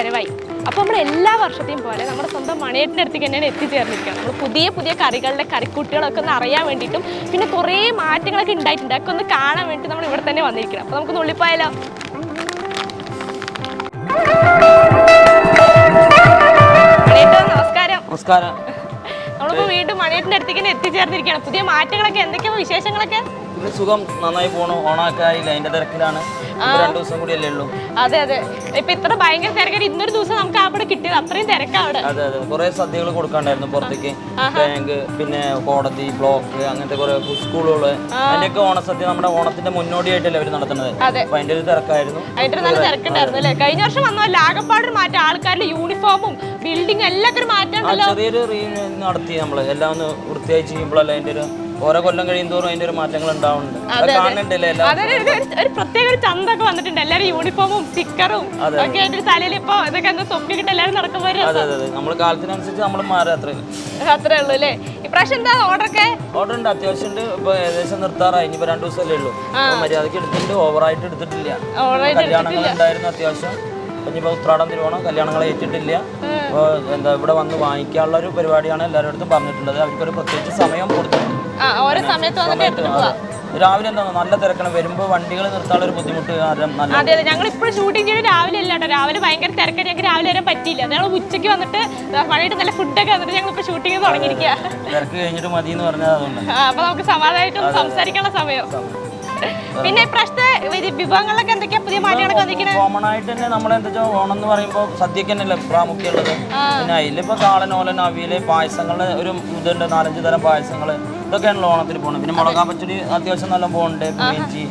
വരവായി. അപ്പോൾ നമ്മൾ എല്ലാ വർഷത്തെയും പോലെ നമ്മുടെ സ്വന്തം മണിയേറ്റിന്റെ അടുത്തേക്ക് തന്നെയാണ് എത്തിച്ചേർന്നിരിക്കുക നമ്മൾ പുതിയ പുതിയ കറികളുടെ കറിക്കുട്ടികളൊക്കെ ഒന്ന് അറിയാൻ വേണ്ടിയിട്ടും പിന്നെ കുറേ മാറ്റങ്ങളൊക്കെ ഉണ്ടായിട്ടുണ്ട്. അതൊക്കെ ഒന്ന് കാണാൻ വേണ്ടി നമ്മൾ ഇവിടെ തന്നെ വന്നിരിക്കണം. അപ്പോൾ നമുക്ക് നുള്ളിപ്പോയാലോ? നമസ്കാരം. നമസ്കാരം. നമ്മളിപ്പോൾ വീണ്ടും മണിയേറ്റിന്റെ അടുത്തേക്ക് തന്നെ എത്തിച്ചേർന്നിരിക്കുകയാണ്. പുതിയ മാറ്റങ്ങളൊക്കെ എന്തൊക്കെയാണ് വിശേഷങ്ങളൊക്കെ? സുഖം നന്നായി പോണു. ഓണാക്കെ ആയില്ല? അതിന്റെ തിരക്കിലാണ്. രണ്ടു ദിവസം കൂടിയല്ലേ ഉള്ളൂ. അതെ അതെ. ഇപ്പൊ ഇത്ര ഭയങ്കര തിരക്കാണ്. ഇന്നൊരു ദിവസം നമുക്ക് അവിടെ കിട്ടിയത് അത്രയും തിരക്കാണ് അതെ അതെ. കുറെ സദ്യകൾ കൊടുക്കാണ്ടായിരുന്നു പുറത്തേക്ക്. ബാങ്ക് പിന്നെ കോടതി ബ്ലോക്ക് അങ്ങനത്തെ കുറെ സ്കൂളുകൾ. അതിന്റെയൊക്കെ ഓണസദ്യ നമ്മുടെ ഓണത്തിന്റെ മുന്നോടിയായിട്ടല്ലേ അവർ നടത്തുന്നത്. അപ്പൊ അതിന്റെ ഒരു തിരക്കായിരുന്നു. അതിന്റെ നല്ല തിരക്കുണ്ടായിരുന്നു അല്ലേ? കഴിഞ്ഞ വർഷം വന്ന? ആകപ്പാട് മാറ്റം. ആൾക്കാരുടെ യൂണിഫോമും ബിൽഡിംഗ് എല്ലാം ഒരു മാറ്റം ആ ചെറിയൊരു റീ നടത്തി നമ്മൾ. എല്ലാം ഒന്ന് വൃത്തിയായി ചെയ്യുമ്പോഴല്ലേ അതിന്റെ ഒരു ഓരോ കൊല്ലം കഴിയുമോറും അതിന്റെ ഒരു മാറ്റങ്ങൾ ഉണ്ടാവുന്നുണ്ട്. അതൊരു ഒരു- പ്രത്യേക ഒരു ചന്തൊക്കെ വന്നിട്ടുണ്ട്. എല്ലാരും യൂണിഫോമും സ്റ്റിക്കറും ഒക്കെ ആയിട്ട് തലയിൽ ഇപ്പൊ ഇതൊക്കെ ഒന്ന് എല്ലാരും നടക്കുമ്പോൾ അതെ അതെ നമ്മൾ കാലത്തിനനുസരിച്ച് നമ്മൾ മാറുക അത്രയും അത്രേ ഉള്ളൂ അല്ലേ? ഇപ്രാവശ്യം എന്താ ഓർഡറൊക്കെ ഓർഡർ ഉണ്ട്. അത്യാവശ്യം ഉണ്ട്. ഇപ്പൊ ഏകദേശം നിർത്താറായി. ഇനിയിപ്പോ രണ്ടു ദിവസമല്ലേ ഉള്ളൂ. അപ്പൊ മര്യാദയ്ക്ക് എടുത്തിട്ടുണ്ട്. ഓവറായിട്ട് എടുത്തിട്ടില്ല. കല്യാണങ്ങൾ ഉണ്ടായിരുന്നു അത്യാവശ്യം. ഉത്രാടം തിരുവോണം കല്യാണങ്ങൾ ഏറ്റിട്ടില്ല. അപ്പോൾ എന്താ ഇവിടെ വന്ന് വാങ്ങിക്കാനുള്ള ഒരു പരിപാടിയാണ് എല്ലാവരുടെ അടുത്തും പറഞ്ഞിട്ടുള്ളത്. അവർക്കൊരു പ്രത്യേകിച്ച് സമയം കൊടുത്തിട്ടുണ്ട് ഓരോ സമയത്ത് വന്നിട്ട് എടുത്തിട്ട് പോവാം. രാവിലെ എന്താണ് നല്ല തിരക്കണം? വരുമ്പോൾ വണ്ടികൾ നിർത്താനുള്ള ഒരു ബുദ്ധിമുട്ട് അതെ അതെ. ഞങ്ങൾ ഇപ്പോഴും ഷൂട്ടിംഗ് ചെയ്യുന്നത് രാവിലെ അല്ല കേട്ടോ. രാവിലെ ഭയങ്കര തിരക്കാണ് ഞങ്ങൾക്ക് രാവിലെ വരാൻ പറ്റിയില്ല. ഞങ്ങൾ ഉച്ചയ്ക്ക് വന്നിട്ട് മഴയിട്ട് നല്ല ഫുഡൊക്കെ വന്നിട്ട് ഞങ്ങൾ ഇപ്പോൾ ഷൂട്ടിംഗ് തുടങ്ങിയിരിക്കുക തിരക്ക് കഴിഞ്ഞിട്ട് മതി എന്ന് പറഞ്ഞാൽ അതുകൊണ്ട് അപ്പൊ നമുക്ക് സമാധാനമായിട്ട് സംസാരിക്കാനുള്ള സമയം. പിന്നെ ഇപ്രാവശ്യത്തെ വി- വിഭവങ്ങളിലൊക്കെ എന്തൊക്കെയാ? പുതിയ മാറ്റങ്ങളൊക്കെ കോമൺ ആയിട്ട് തന്നെ നമ്മൾ എന്താ ഓണം എന്ന് പറയുമ്പോൾ സദ്യക്ക് തന്നെയല്ലേ പ്രാമുഖ്യമുള്ളത് പിന്നെ അതിലിപ്പോ കാളൻ ഓലൻ അവിയൽ പായസങ്ങൾ ഒരു ഇതുണ്ട് നാലഞ്ച് തരം പായസങ്ങൾ. ഇതൊക്കെയാണല്ലോ ഓണത്തിന് പോകുന്നത് പിന്നെ മുളകാ പച്ചടി അത്യാവശ്യം നല്ല പോകുന്നുണ്ട് പുളിയിഞ്ചി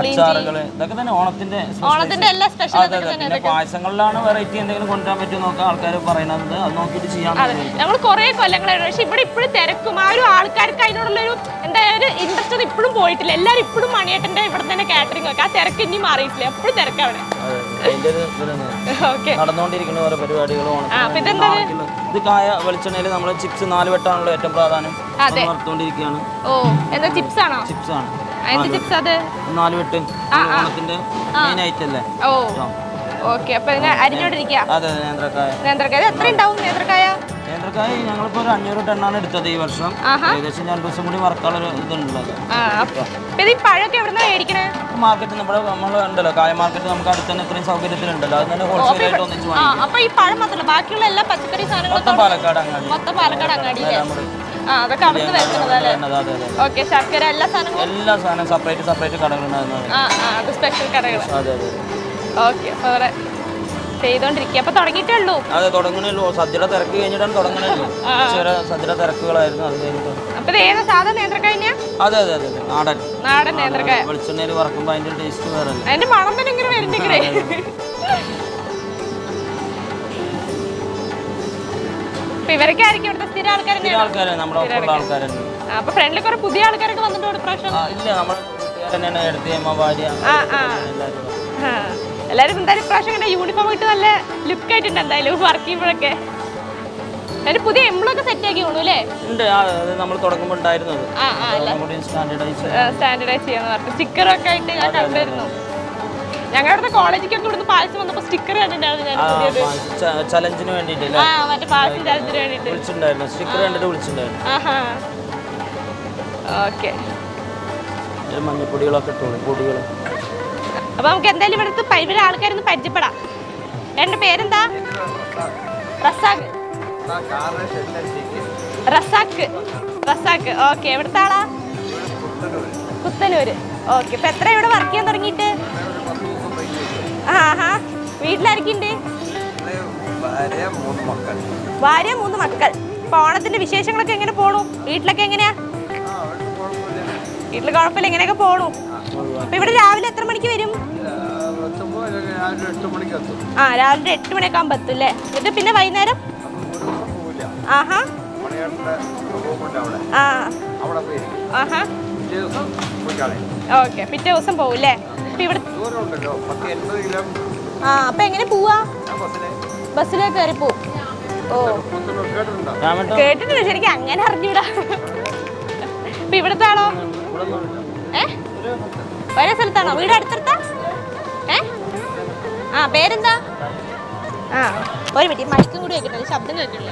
അച്ചാറുകൾ ഇതൊക്കെ തന്നെ ഓണത്തിന്റെ ഓണത്തിന്റെ എല്ലാ സ്പെഷ്യൽ പായസങ്ങളിലാണ് വെറൈറ്റി എന്തെങ്കിലും കൊണ്ടുവരാൻ പറ്റുമോ നോക്കാൻ ആൾക്കാർ പറയുന്നത് അത് നോക്കിയിട്ട് ചെയ്യാൻ നമ്മൾ കുറെ കൊല്ലങ്ങളായിരുന്നു പക്ഷെ ഇവിടെ ഇപ്പോഴും തിരക്കും. ആ ഒരു ആൾക്കാർക്ക് അതിനോടുള്ള ഒരു എന്താ ഒരു ഇൻട്രസ്റ്റ് ഇപ്പോഴും പോയിട്ടില്ല. എല്ലാവരും ഇപ്പോഴും മണിയേട്ടന്റെ ഇവിടെ തന്നെ കാറ്ററിംഗ് ഒക്കെ. ആ തിരക്ക് ഇനി മാറിയിട്ടില്ല. എപ്പോഴും തന്നെ. നടന്നുകൊണ്ടിരിക്കുന്ന ഓരോ പരിപാടികളും ഇത് കായ വെളിച്ചെണ്ണയിൽ നമ്മൾ ചിപ്സ് നാല് വെട്ടാണല്ലോ ഏറ്റവും പ്രാധാന്യം. എന്താ ചിപ്സ് ആണോ? ചിപ്സ് ആണ്. എന്ത് ചിപ്സ് അത്? നാല് വെട്ട് ഓണത്തിന്റെ മെയിൻ അല്ലേ? Oh okay. അപ്പൊ ഇതിനെ അരിഞ്ഞോണ്ടിരിക്കുക അതെ നേന്ത്രക്കായ. നേന്ത്രക്കായ. എത്ര ഉണ്ടാവും നേന്ത്രക്കായ? നേന്ത്രക്കായ ഞങ്ങളിപ്പോ ഒരു അഞ്ഞൂറ് ടണ്ണാണ് എടുത്തത് ഈ വർഷം. ഏകദേശം രണ്ടു ദിവസം കൂടി വർക്കാനുള്ള ആ ഈ പഴമൊക്കെ എവിടുന്നാ മേടിക്കണേ? മാർക്കറ്റ് നമ്മുടെ നമ്മൾ ഉണ്ടല്ലോ കായ മാർക്കറ്റ് നമുക്ക് അടുത്ത് തന്നെ ഇത്രയും സൗകര്യത്തിലുണ്ടല്ലോ. അത് തന്നെ ഹോൾസെയിൽ ആയിട്ട് ഒന്നിച്ച് ആ വാങ്ങിക്കും. അപ്പൊ ഈ പഴം മാത്രമല്ല ബാക്കിയുള്ള എല്ലാ പച്ചക്കറി സാധനങ്ങളും മൊത്തം പാലക്കാട് അങ്ങാടി. മൊത്തം പാലക്കാട് ആ അതൊക്കെ അവിടുന്ന് അതെ ഓക്കെ ശർക്കര എല്ലാ സാധനങ്ങളും? എല്ലാ സാധനവും സെപ്പറേറ്റ് സെപ്പറേറ്റ് കടകളുണ്ടായിരുന്നത് ആ ആ അത് സ്പെഷ്യൽ കടകൾ അതെ അതെ ഓക്കെ അവിടെ ചെയ്തോണ്ടിരിക്കുക അപ്പൊ തുടങ്ങിയിട്ടേ ഉള്ളൂ? അതെ തുടങ്ങണല്ലോ സദ്യയുടെ തിരക്ക് കഴിഞ്ഞിട്ടാണ് തുടങ്ങണല്ലോ സദ്യയുടെ തിരക്കുകളായിരുന്നു അത് കഴിഞ്ഞിട്ട്. അപ്പൊ ഏതാ സാധാ നേന്ത്രക്കായ അതെ അതെ അതെ നാടൻ. നാടൻ നേന്ത്രക്കായ. വെളിച്ചെണ്ണയിൽ വറക്കുമ്പോ അതിന്റെ ടേസ്റ്റ് വേറെ അതിന്റെ മണം തന്നെ ഇങ്ങനെ അപ്പൊ ഇവരൊക്കെ ആയിരിക്കും ഇവിടുത്തെ സ്ഥിര ആൾക്കാർ ചില ആൾക്കാരെ നമ്മുടെ ഒപ്പമുള്ള ആൾക്കാരുണ്ട് അപ്പൊ ഫ്രണ്ടിൽ കുറെ പുതിയ ആൾക്കാരൊക്കെ വന്നിട്ടുണ്ട് ഇവിടെ പ്രാവശ്യം ആ, ഇല്ല നമ്മൾ തന്നെയാണ് എടുത്ത് അമ്മ ഭാര്യ ആ ആ. എല്ലാവരും. ആ. എല്ലാരും എന്തായാലും ഇപ്രാവശ്യം ഇങ്ങനെ യൂണിഫോം ഇട്ട് നല്ല ലുക്ക് ആയിട്ടുണ്ട് എന്തായാലും വർക്ക് ചെയ്യുമ്പോഴൊക്കെ. അതിന് പുതിയ എംബ്ലൊക്കെ സെറ്റ് ആക്കി കൊണ്ടു അല്ലേ? ഉണ്ട് ആ, അത് നമ്മൾ തുടങ്ങുമ്പോൾ ഉണ്ടായിരുന്നത്. ആ ആ സ്റ്റാൻഡേർഡൈസ് സ്റ്റാൻഡർഡൈസ് ചെയ്യാന്ന് പറഞ്ഞു സ്റ്റിക്കറൊക്കെ ആയിട്ട് ഞാൻ കണ്ടിരുന്നു. ഞങ്ങളുടെ കോളേജിലേക്ക് ഇവിടുന്ന് പായസം വന്നപ്പോ സ്റ്റിക്കർ കണ്ടിട്ടുണ്ടായിരുന്നു ഞാൻ പുതിയത് ചലഞ്ചിന് വേണ്ടിയിട്ടില്ല? ആ മറ്റേ പായസം ചലത്തിന് വേണ്ടിയിട്ട്. വിളിച്ചിട്ടുണ്ടായിരുന്നു. സ്റ്റിക്കർ കണ്ടിട്ട് വിളിച്ചിട്ടുണ്ടായിരുന്നു. ആഹാ. ഓക്കെ. ഇതിൽ മഞ്ഞപ്പൊടികളൊക്കെ ഇട്ടോളൂ പൊടികൾ അപ്പൊ നമുക്ക് എന്തായാലും ഇവിടുത്തെ ഇവരെ ആൾക്കാരൊന്ന് പരിചയപ്പെടാം. എന്റെ പേരെന്താ? റസാഖ്. റസാഖ്. റസാഖ്. ഓക്കെ എവിടുത്തെ ആളാ? പുത്തനൂര് ഓക്കെ ഇപ്പൊ എത്ര ഇവിടെ വർക്ക് ചെയ്യാൻ തുടങ്ങിയിട്ട്? ആഹാ വീട്ടിലായിരിക്കുന്നുണ്ട് ഭാര്യ മൂന്ന് മക്കൾ. ഇപ്പൊ ഓണത്തിന്റെ വിശേഷങ്ങളൊക്കെ എങ്ങനെ പോണു? വീട്ടിലൊക്കെ എങ്ങനെയാ? വീട്ടിൽ കുഴപ്പമില്ല. എങ്ങനെയൊക്കെ പോണു. അപ്പൊ ഇവിടെ രാവിലെ എത്ര മണിക്ക് വരും? ആ രാവിലെ എട്ട് മണിയൊക്കെ ആകുമ്പോ എത്തും അല്ലേ? എന്നിട്ട് പിന്നെ വൈകുന്നേരം? ആഹാ. ആഹാ. ഓക്കെ. പിറ്റേ ദിവസം പോകും അല്ലേ അപ്പൊ ഇവിടെ ആ അപ്പൊ എങ്ങനെ പോവാ? ബസ്സിലേ. ബസ്സിലേക്ക് കയറി പോവും. ഓ. കേട്ടിട്ടുണ്ടോ ശരിക്കും അങ്ങനെ അറിഞ്ഞൂടാ. അപ്പൊ ഇവിടുത്തെ ആണോ ഏ? ഒരേ സ്ഥലത്താണോ? വീട് അടുത്തടുത്താ? ഏ? ആ പേരെന്താ? ആ ഒരു മിനിറ്റ്. മൈക്കും കൂടി വെക്കട്ടെ. ശബ്ദം കേൾക്കില്ല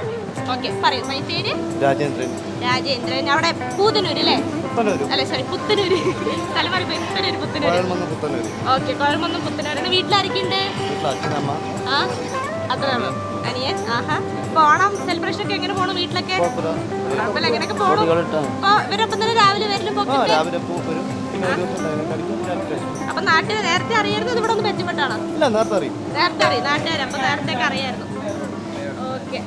ഓക്കെ പറയൂ. മൈ പേര്? രാജേന്ദ്രൻ. രാജേന്ദ്രൻ. അവിടെ പൂതനൂര് അല്ലേ പുത്തനൂര്. അല്ല സ്ഥലം വീട്ടിലാരൊക്കെയുണ്ട്? അനിയൻ ആഹാ. ഇപ്പൊ സെലിബ്രേഷൻ ഒക്കെ എങ്ങനെ പോണം വീട്ടിലൊക്കെ? എങ്ങനെയൊക്കെ പോണു. ഇവരൊപ്പം തന്നെ രാവിലെ വരലും അപ്പൊ നേരത്തെ അറിയായിരുന്നു? ഇവിടെ ഒന്ന് അറിയും. നേരത്തെ അറിയും. നാട്ടുകാർ അപ്പൊ നേരത്തെ അറിയായിരുന്നു. ഓക്കെ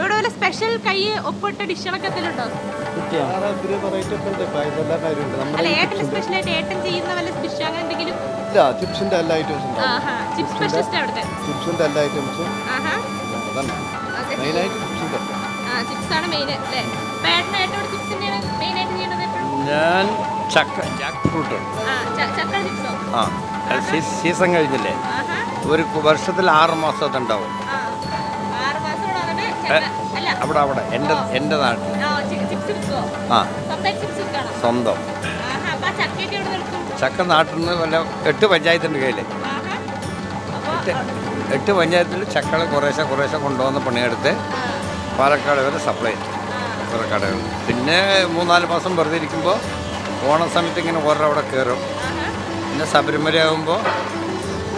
ഇവിടെ വല്ല സ്പെഷ്യൽ കൈ ഒപ്പിട്ട ഡിഷുകളൊക്കെ എന്തെങ്കിലും ഉണ്ടോ കിട്ടിയോ. വേറെ ഒത്തിരി ഉണ്ട്. ഇപ്പം കാര്യമുണ്ട്? അല്ല ഏട്ടൻ സ്പെഷ്യൽ ആയിട്ട് ഏട്ടൻ ചെയ്യുന്ന വല്ല ഡിഷ് അങ്ങനെ എന്തെങ്കിലും? ഇല്ല ചിപ്സിന്റെ എല്ലാ ഐറ്റംസും ഉണ്ട്. ആഹാ ചിപ്സ് സ്പെഷ്യലിസ്റ്റ് അവിടുത്തെ? ചിപ്സിന്റെ എല്ലാ ഐറ്റംസും ചിപ്സ് ആണ് മെയിൻ അല്ലേ? മെയിൻ ആയിട്ട് ഞാൻ ചക്ക ജാക്ക് ഫ്രൂട്ട് ചക്ക ചിപ്സോ ആ അത് സീസൺ കഴിഞ്ഞില്ലേ? ആഹാ. ഒരു വർഷത്തിൽ ആറ് മാസം അതുണ്ടാവും അവിടെ അവിടെ. എന്റെ എന്റെ നാട്ടിൽ. ആ സ്വന്തം ചക്ക നാട്ടിൽ നിന്ന് വല്ല എട്ട് പഞ്ചായത്തിന്റെ കയ്യിൽ അപ്പൊ എട്ട് പഞ്ചായത്തിൽ ചക്കൾ കുറേശ്ശെ കുറേശ്ശെ കൊണ്ടുവന്ന് പണിയെടുത്ത് പാലക്കാട് വരെ സപ്ലൈ ചെയ്യും പാലക്കാട്. പിന്നെ മൂന്നാൽ മാസം വെറുതെ ഇരിക്കുമ്പോൾ ഓണ സമയത്ത് ഇങ്ങനെ ഓരോ അവിടെ കയറും. പിന്നെ ശബരിമല ആകുമ്പോൾ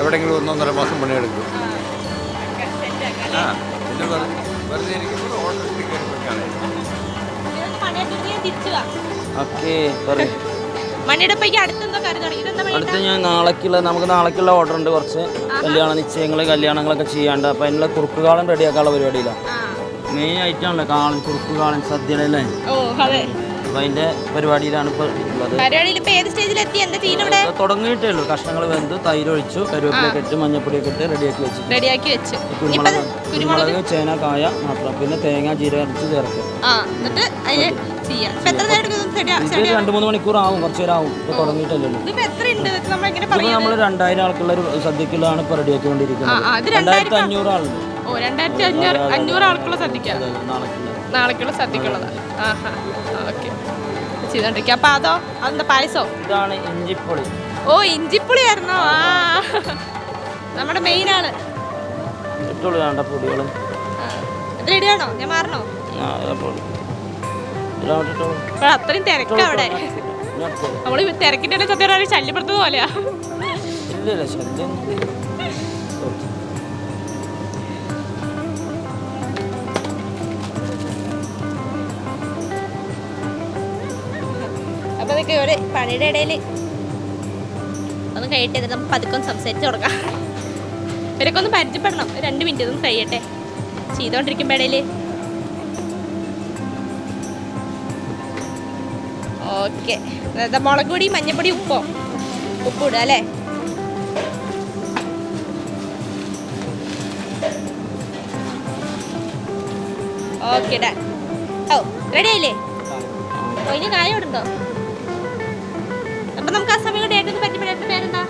എവിടെയെങ്കിലും ഒന്നൊന്നര മാസം പണിയെടുക്കും. ആ. പിന്നെ വെറുതെ വെറുതെ ഇരിക്കുമ്പോൾ ഓർഡർ കയറി ഓക്കെ പറയും ഇതെന്താ അടുത്ത ഞാൻ നാളേക്കുള്ള നമുക്ക് നാളേക്കുള്ള ഓർഡർ ഉണ്ട് കുറച്ച് കല്യാണ നിശ്ചയങ്ങൾ കല്യാണങ്ങളൊക്കെ ചെയ്യാണ്ട്. അപ്പം അതിനുള്ള കുറുക്കുകാലം റെഡിയാക്കാനുള്ള പരിപാടിയിലാണ് ആ. മെയിൻ ആയിട്ടാണല്ലോ കാളൻ കുറുക്കുകാളൻ സദ്യയുടെ അല്ലേ? ഓ അതെ അപ്പം അതിന്റെ പരിപാടിയിലാണ് ഇപ്പോൾ ഉള്ളത്. പരിപാടിയിൽ ഇപ്പൊ ഏത് സ്റ്റേജിലെത്തി എന്താ ഇവിടെ? തുടങ്ങിയിട്ടേ ഉള്ളൂ. കഷ്ണങ്ങൾ വെന്ത് തൈരൊഴിച്ചു കരുവേപ്പിലൊക്കെ ഇട്ട് മഞ്ഞപ്പൊടിയൊക്കെ ഇട്ട് റെഡിയാക്കി വെച്ചു റെഡിയാക്കി വെച്ച്. കുരുമുളക് കുരുമുളക് ചേന കായ മാത്രം. പിന്നെ തേങ്ങ ജീരകം അരച്ച് ചേർക്കും എന്നിട്ട് രണ്ട് മൂന്ന് മണിക്കൂർ ആവും കുറച്ച് നേരം ആവും. ഇപ്പോൾ തുടങ്ങിയിട്ടല്ലേ നമ്മൾ രണ്ടായിരം ആൾക്കുള്ള ഒരു സദ്യക്കുള്ളതാണ് ഇപ്പൊ റെഡിയാക്കിക്കൊണ്ടിരിക്കുന്നത്. രണ്ടായിരത്തി അഞ്ഞൂറ് ആളുണ്ട്. ഓ രണ്ടായിരത്തി അഞ്ഞൂറ് അഞ്ഞൂറ് ആൾക്കുള്ള സദ്യക്കാണ് നാളേക്കുള്ള. സദ്യക്കുള്ളതാണ് ആഹാ. ചെയ്തോണ്ടിരിക്കുക അപ്പൊ അതോ അതെന്താ പായസോ? ഇതാണ് ഇഞ്ചിപ്പുളി. ഓ ഇഞ്ചിപ്പുളി ആയിരുന്നോ ആ. നമ്മുടെ മെയിൻ ആണ്? റെഡിയാണോ ഞാൻ മാറണോ? അത്രയും തിരക്കാ അവിടെ. നമ്മൾ തിരക്കിന്റെ സത്യം പറഞ്ഞാൽ ശല്യപ്പെടുത്തുന്ന പോലെയാ. ഇല്ല ശല്യം അപ്പൊ അതൊക്കെ ഒരു പണിയുടെ ഇടയിൽ ഒന്ന് കഴിയട്ടെ നമുക്ക് പതുക്കെ ഒന്ന് സംസാരിച്ച് തുടങ്ങാം. ഇവരൊക്കെ ഒന്ന് പരിചയപ്പെടണം. രണ്ട് മിനിറ്റ് ഇതൊന്ന് കഴിയട്ടെ. ചെയ്തോണ്ടിരിക്കുമ്പോ ഇടയിൽ ഓക്കെ. മുളക് പൊടി മഞ്ഞപ്പൊടി ഉപ്പോ? ഉപ്പ് ഇടുക അല്ലേ? ഓക്കെ ഡാ. ഓ റെഡി ആയില്ലേ? അതിന് കായ ഇടുണ്ടോ അപ്പൊ നമുക്ക് ആ സമയം ഡേറ്റ് പേരെന്താ?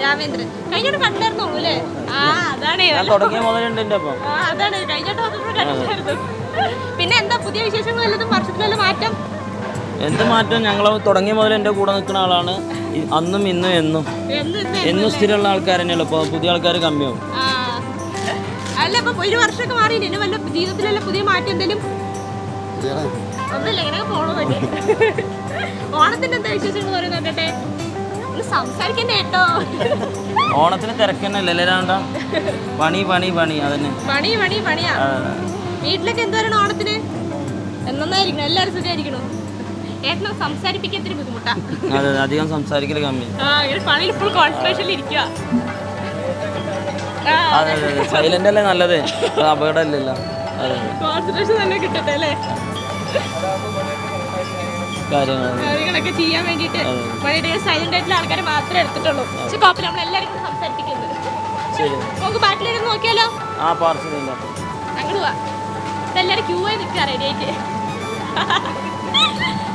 രാമേന്ദ്രൻ. കഴിഞ്ഞോട്ട് കണ്ടായിരുന്നുള്ളൂ അല്ലേ ആ അതാണ്. അതാണ്. കഴിഞ്ഞോട്ട് വന്നപ്പോൾ കണ്ടായിരുന്നു പിന്നെ എന്താ പുതിയ വിശേഷങ്ങൾ വല്ലതും? വർഷത്തിൽ വല്ല മാറ്റം? എന്ത് മാറ്റം? ഞങ്ങൾ തുടങ്ങിയ മുതൽ എന്റെ കൂടെ നിൽക്കുന്ന ആളാണ്. അന്നും ഇന്നും എന്നും. എന്ന് എന്നും സ്ഥിരമുള്ള ആൾക്കാർ തന്നെയല്ലോ ഇപ്പോൾ പുതിയ ആൾക്കാർ കമ്മിയാവും. ആ. അല്ല ഇപ്പൊ ഒരു വർഷമൊക്കെ മാറി വല്ല ജീവിതത്തിലല്ല പുതിയ മാറ്റം എന്തെങ്കിലും? ഒന്നുമില്ല ഇങ്ങനെ പോണു ഓണത്തിന്റെ എന്താ വിശേഷങ്ങൾ പറയും നോക്കട്ടെ? ഒന്ന് സംസാരിക്കണ്ടേ കേട്ടോ. ഓണത്തിന് തിരക്കന്നല്ലേ ലലരാണ്ട പണി പണി പണി അതന്നെ. പണി പണി പണിയാ. വീട്ടിലൊക്കെ എന്തുവരണം ഓണത്തിന്? എന്നായിരിക്കണം എല്ലാവരും സുഖമായിരിക്കണം ഏട്ടനെ സംസാരിപ്പിക്കത്തിന് ബുദ്ധിമുട്ടാ. അതെ അധികം സംസാരിക്കൽ കമ്മി. ആ ഇങ്ങനെ പണിയിൽ ഫുൾ കോൺസെൻട്രേഷനിൽ ഇരിക്കുക ആ അതെ അതെ അതെ സൈലന്റ് അല്ലേ നല്ലത്? അപകടമില്ലല്ലോ കോൺസെൻട്രേഷൻ തന്നെ കിട്ടട്ടെ അല്ലേ? കാര്യങ്ങളൊക്കെ ചെയ്യാൻ വേണ്ടിയിട്ട് സൈലന്റ് ആയിട്ടുള്ള ആൾക്കാരെ മാത്രമേ എടുത്തിട്ടുള്ളൂ. പക്ഷെ കുഴപ്പമില്ല നമ്മൾ എല്ലാവരും കൂടി സംസാരിപ്പിക്കുന്നത്. ശരി. നമുക്ക് ബാക്കിലിരുന്ന് നോക്കിയാലോ? ആ പാർസൽ അങ്ങോട്ട് പോവാ ഇതെല്ലാവരും ക്യൂ ആയി നിൽക്കുക റെഡി ആയിട്ട്.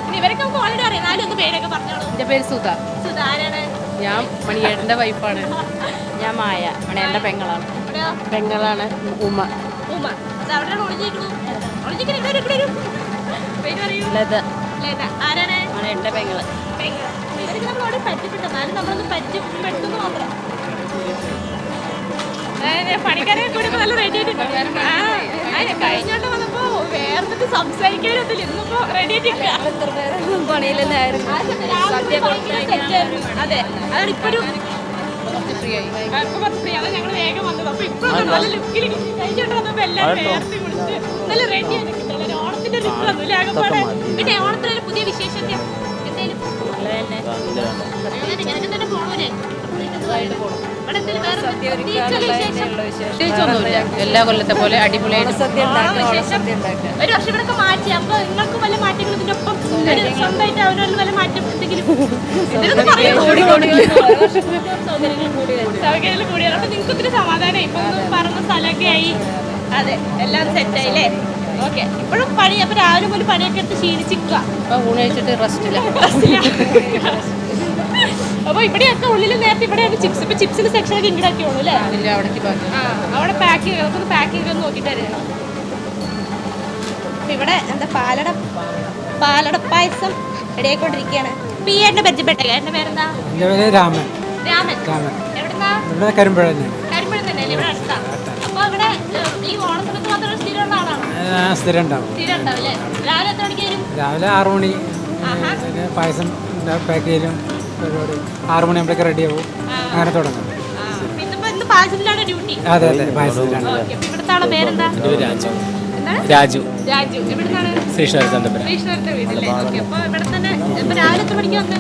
ഇനി ഇവരൊക്കെ നമുക്ക് ഓൾറെഡി അറിയാം. നാലും ഒന്ന് പേരൊക്കെ പറഞ്ഞോളൂ. എന്റെ പേര് സുധ. സുധ ആരാണ്? ഞാൻ മണിയേട്ടന്റെ വൈഫാണ് ഞാൻ മായ. മണിയേട്ടന്റെ പെങ്ങളാണ്. പെങ്ങളാണ് ഉമ്മ. ഉമ്മ. അവിടെയാണ് ഒളിഞ്ഞിരിക്കുന്നത് ഒളിഞ്ഞിരിക്കുന്നത് ലത. ലേത ആരാണ്? പെങ്ങൾ. എന്നാലും നമ്മളൊന്ന് മാത്രം. പണിക്കാരെ കൂടി ഇപ്പൊ നല്ല റെഡി ആയിട്ടുണ്ട് കഴിഞ്ഞോണ്ട് വന്നപ്പോ വേറെ സംസാരിക്കാനൊന്നുമില്ല ഇന്നിപ്പോ റെഡി ആയിട്ട് പണിയിലെന്നായിരുന്നു അതെ. അതാണ്. അതാ ഞങ്ങൾ വേഗം വന്നത്. അപ്പൊ ഇപ്പൊ നല്ല ലുക്കിൽ കഴിഞ്ഞോണ്ട് വന്നപ്പോ എല്ലാവരും നേരത്തെ വിളിച്ച് നല്ല റെഡി പിന്നെ ഓണത്തിനൊരു പുതിയ വിശേഷം? എല്ലാ കൊല്ലത്തെ പോലെ അടിപൊളിയായിട്ട് ഒരു വർഷം മാറ്റി. അപ്പൊ നിങ്ങൾക്കും വല്ല മാറ്റങ്ങൾ ഇതിന്റെ ഒപ്പം? ഒരു സ്വന്തമായിട്ട് അവനോട് വല്ല മാറ്റം എന്തെങ്കിലും? ഇതിനൊന്നും പറയൂ. സൗകര്യങ്ങൾ കൂടിയാണ് അപ്പൊ നിങ്ങൾക്ക് ഒത്തിരി ഇപ്പൊ പറഞ്ഞ സ്ഥലമൊക്കെ ആയി. അതെ എല്ലാം സെറ്റ് ആയില്ലേ? ഓക്കെ. ഇപ്പോഴും പണി അപ്പൊ രാവിലെ പോലും പണിയൊക്കെ എടുത്ത് ക്ഷീണിച്ചിക്കുക ഇപ്പൊ ഊണ് കഴിച്ചിട്ട് റെസ്റ്റില്ല അപ്പൊ ഇവിടെയൊക്കെ ഉള്ളിൽ നേരത്തെ ഇവിടെ ചിപ്സ് ഇപ്പൊ ചിപ്സിന്റെ സെക്ഷൻ ഒക്കെ അല്ലേ? അതില്ല അവിടേക്ക് ബാക്കി. ആ അവിടെ പാക്ക് നമുക്കൊന്ന് പാക്ക് ചെയ്ത് നോക്കിട്ട് അറിയണം അപ്പൊ ഇവിടെ എന്താ പാലട പാലട പായസം റെഡിയായിക്കൊണ്ടിരിക്കുകയാണ് പി ഏട്ടനെ പരിചയപ്പെട്ട? ഏട്ടന്റെ പേരെന്താ? രാമൻ. രാമൻ. രാമൻ. എവിടെന്നാ? കരിമ്പുഴ കരിമ്പഴം തന്നെ അല്ലേ ഇവിടെ അടുത്താ. അപ്പൊ ഇവിടെ ഈ ഓണസമയത്ത് സ്ഥിരം ഉണ്ടാവും രാവിലെ എത്ര മണിക്ക് രാവിലെ ആറു മണി. പായസം പാക്ക് ചെയ്യലും പരിപാടി. ആറു മണിയാകുമ്പോഴേക്ക് റെഡി ആവും. അങ്ങനെ തുടങ്ങും. അതെ അതെ പായസത്തിലാണ്. രാജു. രാജു. രാജു. വീട്ടിലെ. ഓക്കെ അപ്പൊ ഇവിടെ തന്നെ ഇപ്പൊ രാവിലെ എത്ര മണിക്ക് വന്ന്?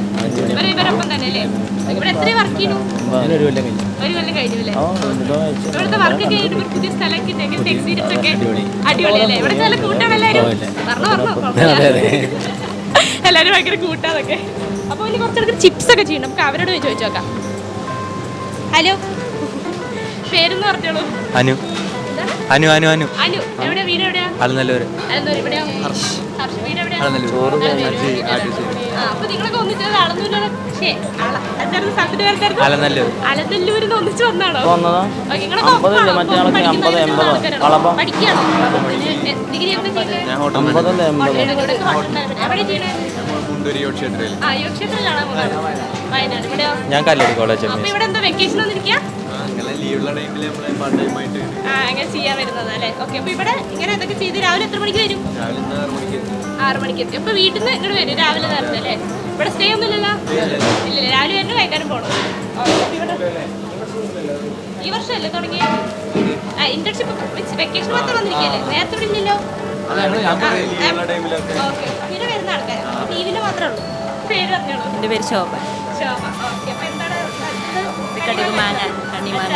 ഇവരെ ഇവരൊപ്പം തന്നെ അല്ലേ? ഒരു കൊല്ലം കഴിഞ്ഞു എല്ലാവരും ഭയങ്കര കൂട്ടാതൊക്കെ അപ്പോൾ ഇനി കുറച്ചെടുത്ത് ചിപ്സ് ഒക്കെ ചെയ്യണം. നമുക്ക് അവരോട് ചോദിച്ചു നോക്കാം. ഹലോ. പേരെന്ന് പറഞ്ഞോളൂ അനു. അനു അനു അനു. അനു എവിടെ വീട് എവിടെയാ? ഹർഷ്. വീട് എവിടെയാ? അലനല്ലൂർ ആ, അപ്പോൾ നിങ്ങളൊക്കെ ഒന്നിച്ചത് അളന്നൂരാണ് ശേ അള എന്തായിരുന്നു സ്ഥലത്തിന്റെ പേരെന്തായിരുന്നു? അലനല്ലൂർ അലനല്ലൂരിൽ നിന്ന് ഒന്നിച്ച് വന്നാണോ? വന്നതാ? ഓക്കേ, നിങ്ങളൊക്കെ അമ്പതല്ലേ? ഒപ്പാണോ? മറ്റേ ആൾക്ക് പഠിക്കുന്ന അമ്പത്, എൺപതോ? ആൾക്കാരാണോ? അളവാ? പഠിക്കുകയാണോ? എ- ഡിഗ്രി എന്താ ചെയ്യുന്നത്? ഞാൻ അമ്പതല്ലേ എൺപതോ. എവിടെയാ ചെയ്യണേ? കല്ലടി കോളേജ് ടൈമിൽ നമ്മളെ പാർട്ട് ടൈം ആയിട്ട് ആ അങ്ങനെ ചെയ്യാൻ വരുന്നത് അല്ലേ? ഓക്കെ അപ്പോൾ ഇവിടെ ഇങ്ങനെ അതൊക്കെ ചെയ്ത് രാവിലെ എത്ര മണിക്ക് വരും? രാവിലെ ആറ് മണിക്ക് ആറ് മണിക്ക് എത്തി. അപ്പൊ വീട്ടിൽ നിന്ന് ഇങ്ങോട്ട് വരും രാവിലെ നേരത്തെ അല്ലേ? ഇവിടെ സ്റ്റേ ഒന്നും ഇല്ല രാവിലെ വരണം വൈകുന്നേരം പോകണം ഈ വർഷമല്ലേ തുടങ്ങി ആ ഇന്റേൺഷിപ്പ് വെക്കേഷൻ മാത്രം വന്നിരിക്കല്ലേ നേരത്തെ ഇല്ലല്ലോ? ഓക്കെ പിന്നെ വരുന്ന ലീവിൽ മാത്രമേ ഉള്ളൂ. പേര് പറഞ്ഞോളൂ. എന്റെ പേര് ശോഭ. ശോഭ ഓക്കെ കണിമാന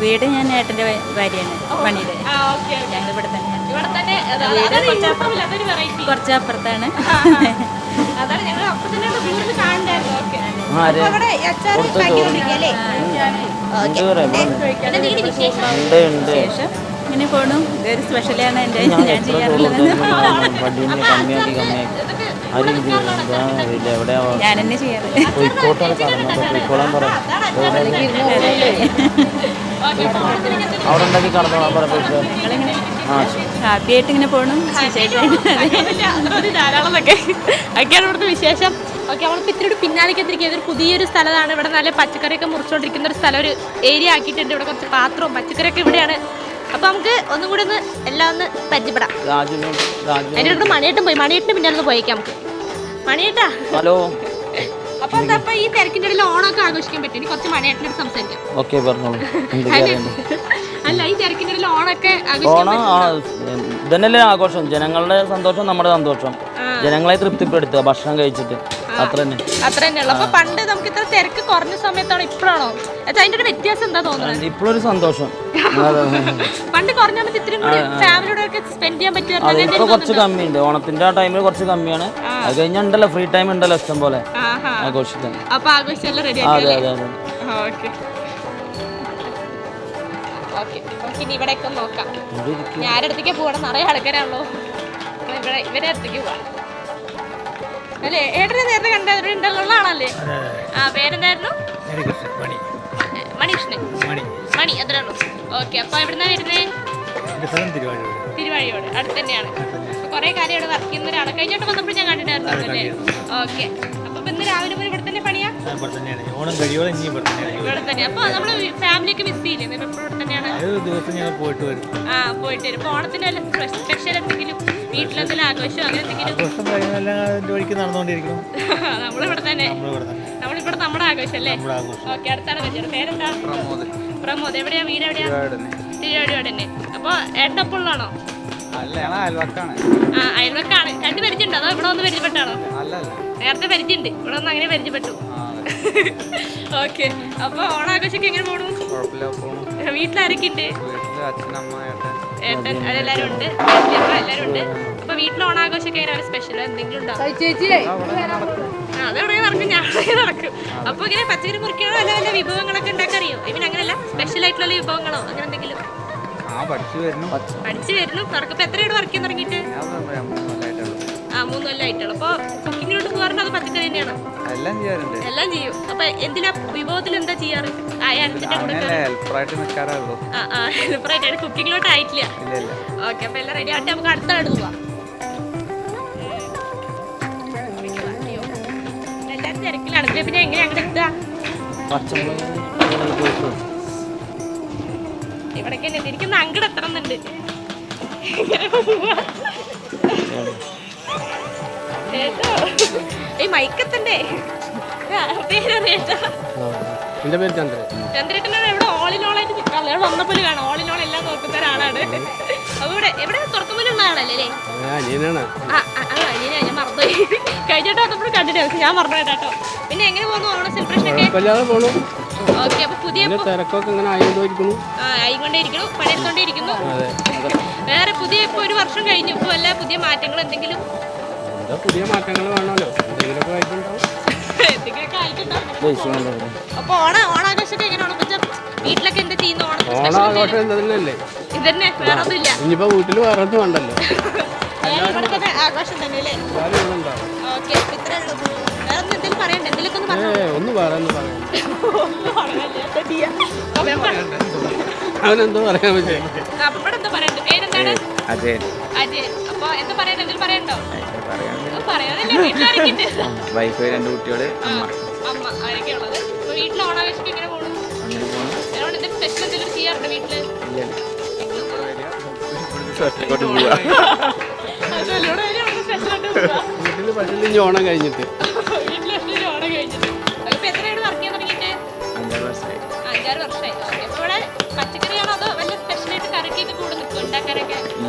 വീട് ഞാൻ ഏട്ടന്റെ ഭാര്യയാണ് പണിയുടെ. ഞങ്ങൾ ഇവിടെ തന്നെ. കുറച്ച് അപ്പുറത്താണ് ഉണ്ട് ഉണ്ട് ഉണ്ട്. ശേഷം ഇങ്ങനെ പോണു. ഇതൊരു സ്പെഷ്യലാണ് എന്റെ ഞാൻ ചെയ്യാറുള്ളത്. ഞാൻ തന്നെ ചെയ്യാറ്. ഹാപ്പി ആയിട്ട് ഇങ്ങനെ പോണു. വിശേഷമായിട്ട് ധാരാളമൊക്കെ. ഒക്കെയാണ് ഇവിടുത്തെ വിശേഷം. ഓക്കെ നമ്മളിപ്പോൾ ഇത്തിരി പിന്നാലേക്ക് എത്തിരിക്കുന്നത് ഒരു പുതിയൊരു സ്ഥലമാണ്. ഇവിടെ നല്ല പച്ചക്കറിയൊക്കെ മുറിച്ചുകൊണ്ടിരിക്കുന്ന ഒരു സ്ഥലം. ഒരു ഏരിയ ആക്കിയിട്ടുണ്ട്. ഇവിടെ കുറച്ച് പാത്രവും പച്ചക്കറിയൊക്കെ ഇവിടെയാണ് അപ്പോൾ നമുക്ക് ഒന്നും കൂടി ഒന്ന് എല്ലാം ഒന്ന് പരിചയപ്പെടാം. എന്റെ കൂടെ മണിയേട്ടും പോയി. മണിയേട്ടിന് പിന്നെ ഒന്ന് പോയേക്കാം നമുക്ക്. മണിയേട്ടാ. ഹലോ. അപ്പൊ എന്താ ഈ തിരക്കിന്റെ ഇടയിൽ ഓണമൊക്കെ ആഘോഷിക്കാൻ പറ്റും. കുറച്ച് മണിയേട്ടിനോട് സംസാരിക്കാം. ഓക്കെ പറഞ്ഞോളൂ. അല്ല, ഈ തിരക്കിന്റെ ഇടയിൽ ഓണമൊക്കെ ആഘോഷിക്കാൻ ഓണം ആ ഇതന്നെയല്ലേ ആഘോഷം. ജനങ്ങളുടെ സന്തോഷം നമ്മുടെ സന്തോഷം. ജനങ്ങളെ തൃപ്തിപ്പെടുത്തുക ഭക്ഷണം കഴിച്ചിട്ട്. അത്ര തന്നെ അത്ര തന്നെയുള്ളു അപ്പൊ പണ്ട് നമുക്ക് ഇത്ര തിരക്ക് കുറഞ്ഞ സമയത്താണോ ഇപ്പോഴാണോ? അതിന്റെ ഒരു വ്യത്യാസം എന്താ തോന്നുന്നത്? ഇപ്പോഴൊരു സന്തോഷം. പണ്ട് കുറഞ്ഞ സമയത്ത് ഇത്രയും കൂടി ഫാമിലിയോടെ ഒക്കെ സ്പെൻഡ് ചെയ്യാൻ അതെ കുറച്ച് കമ്മിയുണ്ട്. ഓണത്തിന്റെ ആ ടൈമിൽ കുറച്ച് കമ്മിയാണ്. അത് കഴിഞ്ഞാൽ ഉണ്ടല്ലോ ഫ്രീ ടൈം ഉണ്ടല്ലോ ഇഷ്ടം പോലെ ആഘോഷിക്കാൻ. അപ്പൊ ആഘോഷിച്ചെല്ലാം റെഡി അതെ അതെ അതെ. ഓക്കെ ഓക്കെ ഇനി ഇവിടെയൊക്കെ നോക്കാം. ഞാൻ അടുത്തേക്ക് പോകണം. നിറയെ ആൾക്കാരാണല്ലോ. ഇവിടെ ഇവരെ അടുത്തേക്ക് പോവാം. അല്ലേ? ഏട്ടനെ നേരത്തെ കണ്ട ഉണ്ടല്ലോ ആണല്ലേ ആ പേരെന്തായിരുന്നു? മണികൃഷ്ണൻ. മണി. അത്രേ ഉള്ളൂ. ഓക്കെ അപ്പൊ എവിടുന്നാ വരുന്നേ? തിരുവഴിയോട്. അടുത്ത് തന്നെയാണ്. കുറെ കാര്യം ഇവിടെ വർക്ക് ചെയ്യുന്ന ഒരാളെ. കഴിഞ്ഞോട്ട് വന്നപ്പോൾ ഞാൻ കണ്ടിട്ടായിരുന്നു അല്ലേ? ഓക്കെ. അപ്പൊ അപ്പൊ ഇന്ന് രാവിലെ മുതൽ ഇവിടെ തന്നെ പണിയാ? ഇവിടെ തന്നെയാണ്. ഓണം കഴിയോളം ഇനി ഇവിടെ തന്നെയാണ്. ഇവിടെ തന്നെ അപ്പൊ നമ്മൾ ഫാമിലിയൊക്കെ മിസ് ചെയ്യില്ലേ? ഇപ്പൊ ഇവിടെ തന്നെയാണ്. ഒരു ദിവസം ഞങ്ങൾ പോയിട്ട് വരും. ആ പോയിട്ട് വരും. അപ്പൊ ഓണത്തിന് വല്ല സ്പെഷ്യൽ എന്തെങ്കിലും വീട്ടിലെന്തെങ്കിലും ആഘോഷം അങ്ങനെ എന്തെങ്കിലും? ദിവസം കാര്യങ്ങളെല്ലാം അതിന്റെ വഴിക്ക് നടന്നുകൊണ്ടിരിക്കുന്നു. നമ്മളിവിടെ തന്നെ. നമ്മളിവിടെ നമ്മുടെ ആഘോഷം അല്ലേ? നമ്മുടെ ആഘോഷം. ഓക്കെ അടുത്താണ് പേരെന്താ? പ്രമോദ്. എവിടെയാ വീട് എവിടെയാ? തിരുവാടിയോട് തന്നെ അപ്പൊ ഏട്ടനൊപ്പം ആ അയൽവക്കാണ്. കണ്ടു പരിചയമുണ്ടോ. അതോ ഇവിടെ ഒന്ന് പരിചയപ്പെട്ടാണോ? അല്ല അല്ല നേരത്തെ പരിചയമുണ്ട്. ഇവിടെ ഒന്ന് അങ്ങനെ പരിചയപ്പെട്ടു. ഓക്കെ. അപ്പൊ എങ്ങനെ പോണു? വീട്ടിലാരൊക്കെ ഉണ്ട്? ഏട്ടൻ എല്ലാരും ഉണ്ട്? ഏട്ടത്തിയമ്മ എല്ലാരും ഉണ്ട്. അപ്പൊ വീട്ടിൽ എങ്ങനെ? സ്പെഷ്യൽ എന്തെങ്കിലും ഉണ്ടോ? ആ, അതെവിടെ നടക്കും. ഞാൻ നടക്കും. അപ്പൊ ഇങ്ങനെ പച്ചക്കറി മുറിക്കണോ? അല്ല വല്ല വിഭവങ്ങളൊക്കെ ഉണ്ടാക്കറിയോ ഇവൻ അങ്ങനെയല്ല സ്പെഷ്യൽ ആയിട്ടുള്ള വിഭവങ്ങളോ? അങ്ങനെ എന്തെങ്കിലും? പഠിച്ചു വരുന്നു. പഠിച്ചു വരുന്നു. തുറക്കപ്പോ എത്രയാണ് വർക്ക് ചെയ്യാൻ തുടങ്ങിയിട്ട്? ആ മൂന്ന് കൊല്ലം ആയിട്ടുള്ളൂ അപ്പൊ കുക്കിങ്ങിലോട്ട് പോകാറുണ്ട് അത് പച്ചക്കറി തന്നെയാണോ? എല്ലാം ചെയ്യാറുണ്ട്. എല്ലാം ചെയ്യും. അപ്പൊ എന്തിനാ വിഭവത്തിൽ എന്താ ചെയ്യാറ്? ഹെൽപ്പറായിട്ട് നിൽക്കാറേ ഉള്ളൂ. ആ ആ ഹെൽപ്പറായിട്ട് കുക്കിങ്ങിലോട്ട് ആയിട്ടില്ല. ഓക്കെ അപ്പൊ എല്ലാം റെഡി ആയിട്ട് നമുക്ക് അടുത്ത അടുത്ത് പോവാം. എല്ലാരും തിരക്കിലാണ്. പിന്നെ എങ്ങനെ അങ്ങോട്ട് എത്തുക തന്നെ എനിക്കൊന്ന് അങ്ങോട്ട് എത്തണമെന്നുണ്ട് ഈ മൈക്കത്തന്റെ പേരറിയേട്ടാ എന്റെ പേര് ചന്ദ്രൻ. ചന്ദ്രേട്ടനാണ് ഇവിടെ ഓളിനോളായിട്ട് നിൽക്കാം അവിടെ വന്നപ്പോൾ കാണാം. ഓളിനോൾ എല്ലാം നോക്കുന്ന ഒരാളാണ്. അപ്പൊ ഇവിടെ എവിടെ തുറക്കുമ്പോഴുള്ള ആളല്ലേ? അനിയനെ ഞാൻ മറന്നുപോയി. കഴിഞ്ഞിട്ടോ കണ്ടിട്ട് ഞാൻ മറന്നു കേട്ടോ. പിന്നെ എങ്ങനെ പോകുന്നു? ഓണ സെലിബ്രേഷൻ ഒക്കെ? ഓക്കെ അപ്പൊ പുതിയ പിന്നെ തിരക്കൊക്കെ ഇങ്ങനെ ആയിക്കൊണ്ടിരിക്കുന്നു ആ, ആയിക്കൊണ്ടേയിരിക്കുന്നു പണിയെടുത്തോണ്ടേയിരിക്കുന്നു അതെ വേറെ പുതിയ ഇപ്പൊ ഒരു വർഷം കഴിഞ്ഞു ഇപ്പൊ വല്ല പുതിയ മാറ്റങ്ങൾ എന്തെങ്കിലും? എന്താ പുതിയ മാറ്റങ്ങൾ വേണമല്ലോ? എന്തെങ്കിലുമൊക്കെ ആയിട്ടുണ്ടാവും എന്തെങ്കിലുമൊക്കെ ആയിട്ടുണ്ടാവും അപ്പൊ ഓണ ഓണാഘോഷമൊക്കെ എങ്ങനെയാണ് വീട്ടിലൊക്കെ എന്താ ചെയ്യുന്ന? ഓണാഘോഷം ഇതന്നെ വേറെ ഒന്നുമില്ല ഇനിയിപ്പോ വീട്ടിൽ വേറെ ഒന്നും വേണ്ടല്ലോ ആഘോഷം തന്നെ അല്ലേ ഓക്കെ ഇത്രേ ഉള്ളൂ. വേറെ ഒന്നും അവനെന്തോ പറയാൻ പറ്റേ ഇവിടെ എന്താ പറയണ്ടേ. പേരെന്താണ്? അതെ അജയ് അപ്പൊ